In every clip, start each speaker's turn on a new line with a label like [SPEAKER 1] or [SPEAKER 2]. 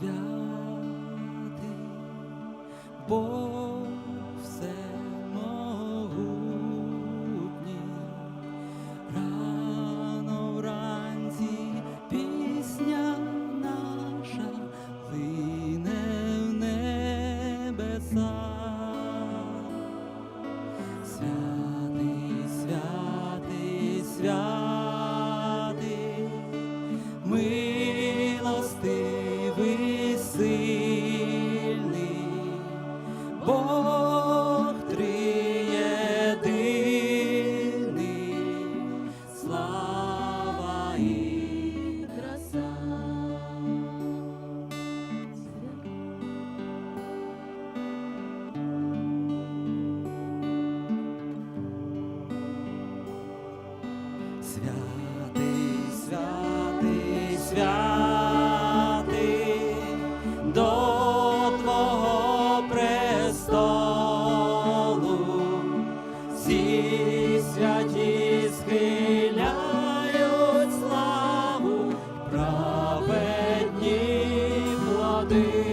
[SPEAKER 1] святий, Бог все рано вранці пісня наша лине в небеса. слава и краса. Свят.
[SPEAKER 2] day.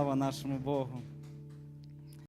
[SPEAKER 2] Слава нашому Богу.